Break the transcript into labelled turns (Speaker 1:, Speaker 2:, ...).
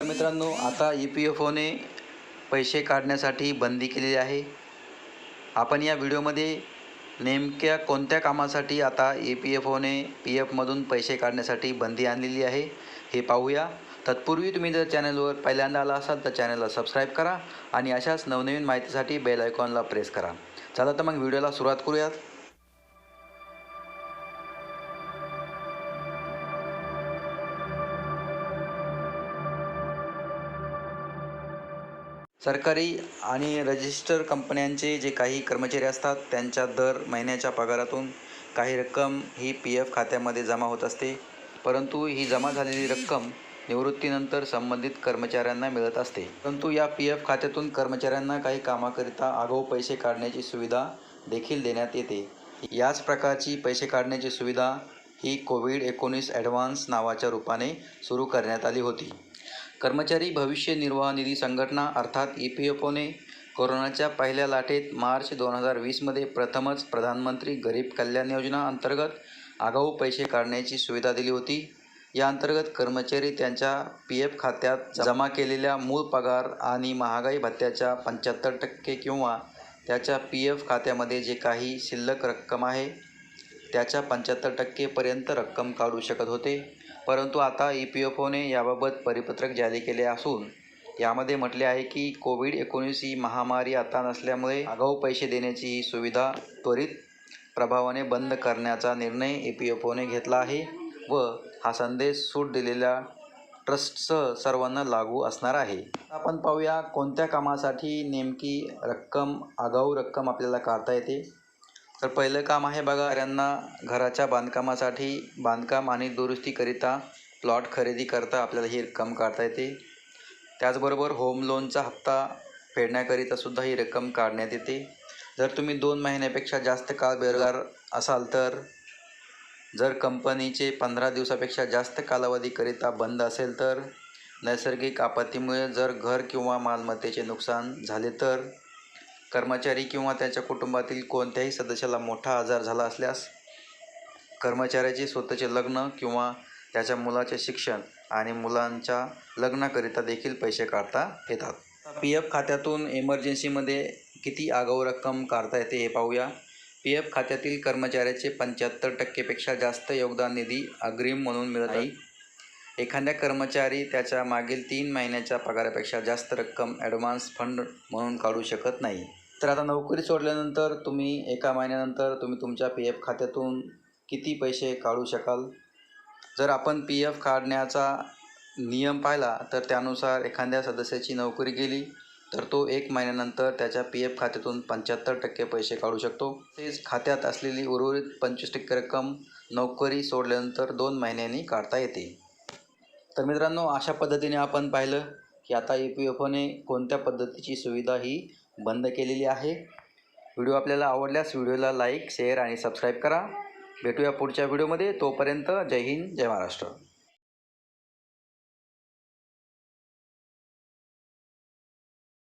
Speaker 1: मित्रांनो आता E P F one पैसे काढण्यासाठी बंदी केलेली आहे. आपण या व्हिडिओमध्ये नेमक्या कोणत्या कामासाठी आता ई पी एफ ओने पी एफमधून पैसे काढण्यासाठी बंदी आणलेली आहे हे पाहूया. तत्पूर्वी तुम्ही जर चॅनलवर पहिल्यांदा आला असाल तर चॅनलला सबस्क्राईब करा आणि अशाच नवनवीन माहितीसाठी बेल आयकॉनला प्रेस करा. चला तर मग व्हिडिओला सुरुवात करूयात. सरकारी आणि रजिस्टर कंपन्यांचे जे काही कर्मचारी असतात त्यांच्या दर महिन्याच्या पगारातून काही रक्कम ही पी एफ खात्यामध्ये जमा होत असते. परंतु ही जमा झालेली रक्कम निवृत्तीनंतर संबंधित कर्मचाऱ्यांना मिळत असते. परंतु या पी एफ खात्यातून कर्मचाऱ्यांना काही कामाकरिता आगाऊ पैसे काढण्याची सुविधा देखील देण्यात येते. याच प्रकारची पैसे काढण्याची सुविधा ही कोविड एकोणीस ॲडव्हान्स नावाच्या रूपाने सुरू करण्यात आली होती. कर्मचारी भविष्य निर्वाह निधी संघटना अर्थात ई पी एफ ओने कोरोनाच्या पहिल्या लाटेत मार्च दोन हजार वीसमध्ये प्रथमच प्रधानमंत्री गरीब कल्याण योजना अंतर्गत आगाऊ पैसे काढण्याची सुविधा दिली होती. या अंतर्गत कर्मचारी त्यांच्या पी एफ खात्यात जमा केलेल्या मूळ पगार आणि महागाई भत्त्याच्या पंच्याहत्तर टक्के किंवा त्याच्या पी एफ खात्यामध्ये जे काही शिल्लक रक्कम आहे त्याच्या पंच्याहत्तर टक्केपर्यंत रक्कम काढू शकत होते. परंतु आता ई पी एफ ओने याबाबत परिपत्रक जारी केले असून यामध्ये म्हटले आहे की कोविड एकोणीस ही महामारी आता नसल्यामुळे आगाऊ पैसे देण्याची ही सुविधा त्वरित प्रभावाने बंद करण्याचा निर्णय ई पी एफ ओने घेतला आहे व हा संदेश सूट दिलेल्या ट्रस्टसह सर्वांना लागू असणार आहे. आपण पाहूया कोणत्या कामासाठी नेमकी रक्कम आगाऊ रक्कम आपल्याला काढता येते. तर पहिलं काम आहे बघा यांना घराच्या बांधकामासाठी बांधकाम आणि दुरुस्तीकरिता प्लॉट खरेदी करता आपल्याला ही रक्कम काढता येते. त्याचबरोबर होम लोनचा हप्ता फेडण्याकरिता सुद्धा ही रक्कम काढण्यात येते. जर तुम्ही दोन महिन्यापेक्षा जास्त काळ बेरोजगार असाल तर जर कंपनीचे पंधरा दिवसापेक्षा जास्त कालावधीकरिता बंद असेल तर नैसर्गिक आपत्तीमुळे जर घर किंवा मालमत्तेचे नुकसान झाले तर कर्मचारी किंवा त्याच्या कुटुंबातील कोणत्याही सदस्याला मोठा आजार झाला असल्यास कर्मचाऱ्याचे स्वतःचे लग्न किंवा त्याच्या मुलाचे शिक्षण आणि मुलांच्या लग्नाकरिता देखील पैसे काढता येतात. पी एफ खात्यातून एमर्जन्सीमध्ये किती आगाऊ रक्कम काढता येते हे पाहूया. पी एफ खात्यातील कर्मचाऱ्याचे पंच्याहत्तर टक्केपेक्षा जास्त योगदान निधी अग्रिम म्हणून मिळत नाही एखाद्या कर्मचारी त्याच्या मागील तीन महिन्याच्या पगारापेक्षा जास्त रक्कम ॲडव्हान्स फंड म्हणून काढू शकत नाही. तर आता नोकरी सोडल्यानंतर तुम्ही एका महिन्यानंतर तुम्ही तुमच्या पी एफ खात्यातून किती पैसे काढू शकाल? जर आपण पी एफ काढण्याचा नियम पाहिला तर त्यानुसार एखाद्या सदस्याची नोकरी गेली तर तो एक महिन्यानंतर त्याच्या पी एफ खात्यातून पंच्याहत्तर टक्के पैसे काढू शकतो. तसेच खात्यात असलेली उर्वरित पंचवीस टक्के रक्कम नोकरी सोडल्यानंतर दोन महिन्यांनी काढता येते. तर मित्रांनो अशा पद्धतीने आपण पाहिलं की आता ई पी एफ ओने कोणत्या पद्धतीची सुविधा ही बंद केलेली आहे. व्हिडिओ आपल्याला आवडल्यास व्हिडिओला लाईक शेअर आणि सबस्क्राईब करा. भेटूया पुढच्या व्हिडिओमध्ये. तोपर्यंत जय हिंद जय महाराष्ट्र.